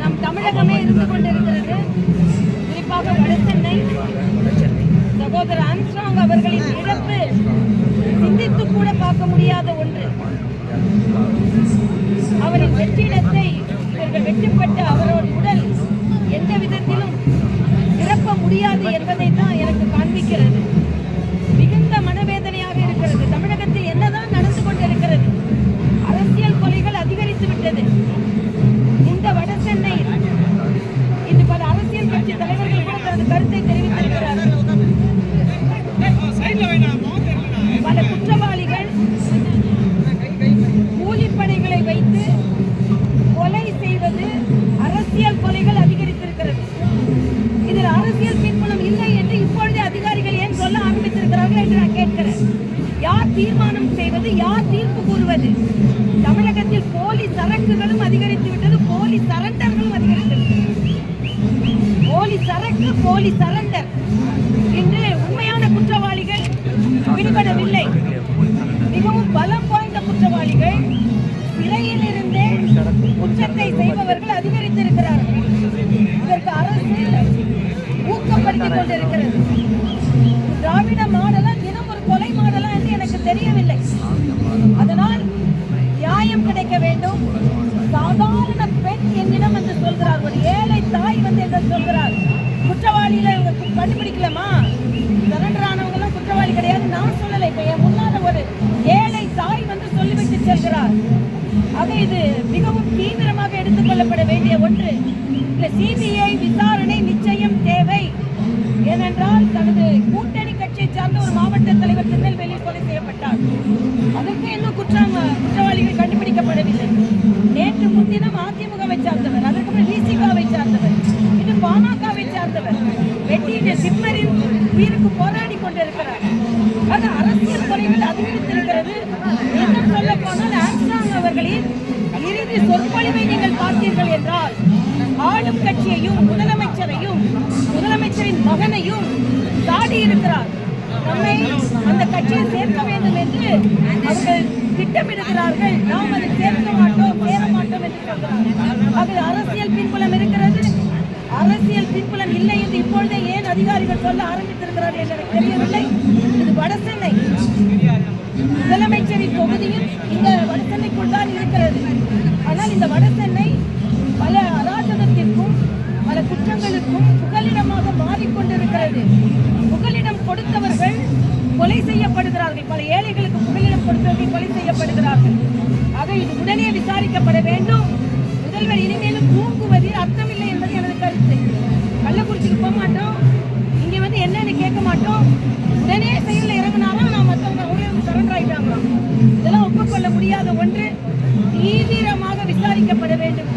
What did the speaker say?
நம் தமிழகமே இருந்து கொண்டிருக்கிறது குறிப்பாக வடசென்னை சகோதரர் ஆம்ஸ்ட்ராங் அவர்களின் இழப்பு சிந்தித்து கூட பார்க்க முடியாத ஒன்று அவரின் வெற்றிடத்தை இவர்கள் வெட்டுப்பட்ட அவரோட கருத்தை தெரிவித்திருக்கிறார்கள் பல குற்றவாளிகள் கூலிப்படைகளை வைத்து கொலை செய்வது அரசியல் கொலைகள் அதிகரித்திருக்கிறது. இதில் அரசியல் பின்புலம் இல்லை என்று இப்பொழுதே அதிகாரிகள் ஏன் சொல்ல ஆரம்பித்திருக்கிறார்கள் என்று நான் கேட்கிறேன். யார் தீர்மானம் செய்வது யார் தீர்ப்பு கூறுவது? தமிழகத்தில் போலி பிடிபடவில்லை. மிகவும் பலம் வாய்ந்த குற்றவாளிகள் சிறையில் இருந்தே குற்றத்தை செய்பவர்கள் அதிகரித்திருக்கிறார்கள். இதற்கு அரசு ஊக்கப்படுத்திக் கொண்டிருக்கிறது. திராவிட மாடலா தினம் ஒரு கொலை மாடலா என்று எனக்கு தெரியவில்லை. அதனால் நியாயம் கிடைக்க வேண்டும். சாதாரண பெண் என்னிடம் என்று சொல்கிறார் ஒரு ஏழை தாய் வந்து என்று சொல்கிறார்? குற்றவாளிகளை இவங்க கண்டுபிடிக்கலாமா? வேண்டிய ஒன்று. இந்த சிபிஐ விசாரணை நிச்சயம் தேவை. ஏனென்றால் தனது கூட்டணி கட்சியை சார்ந்த ஒரு மாவட்ட தலைவர் திருநெல்வேலி கொலை செய்யப்பட்டார். அதற்கு இன்னும் குற்றம் குற்றவாளிகள் கண்டுபிடிக்கப்படவில்லை. நேற்று முன்தினம் அதிமுகவை சார்ந்தவர் அதற்கப்புறம் விசிகாவை சார்ந்தவர் இது பாமகவை சார்ந்தவர் வெட்டியின் சிம்மரின் உயிருக்கு போராடி கொண்டிருக்கிறார். அது அரசியல் கொலைகள் அதிகரித்திருக்கிறது. இன்னும் சொல்ல போனால் அவர்களின் இறுதி சொற்பொழிவை நீங்கள் பார்த்தீர்கள் என்றால் ஆளும் கட்சியையும் முதலமைச்சரையும் முதலமைச்சரின் மகனையும் தாடி இருக்கிறார். நம்மை அந்த கட்சியை சேர்க்க வேண்டும் என்று அவர்கள் திட்டமிடுகிறார்கள். நாம் அதை சேர்க்க மாட்டோம் சேர மாட்டோம் என்று சொல்கிறார்கள். அது அரசியல் பின்புலம் இருக்கிறது. அரசியல் பின்புலம் இல்லை என்று இப்பொழுதே ஏன் அதிகாரிகள் சொல்ல ஆரம்பித்திருக்கிறார்கள் என்று எனக்கு தெரியவில்லை. இது வடசென்னை. முதலமைச்சரின் தொகுதியும் பல புகலிடமாக மாறிக்கொண்டிருக்கிறது. புகலிடம் கொடுத்தவர்கள் கொலை செய்யப்படுகிறார்கள். பல ஏழைகளுக்கு புகலிடம் கொடுத்தவர்கள் கொலை செய்யப்படுகிறார்கள். ஆக இது உடனே விசாரிக்கப்பட வேண்டும். முதல்வர் இனிமேலும் தூங்குவதில் அர்த்தமில்லை என்பது எனது கருத்து. கள்ளக்குறிச்சிக்கு போக மாட்டோம். இங்கே வந்து என்னன்னு கேட்க மாட்டோம். உடனே செயலில் இறங்கினாலும் நான் மற்றவங்க ஊழியர்கள் சரண்டர் ஆயிட்டாங்களாம். இதெல்லாம் ஒப்புக்கொள்ள முடியாத ஒன்று. தீவிரமாக விசாரிக்கப்பட வேண்டும்.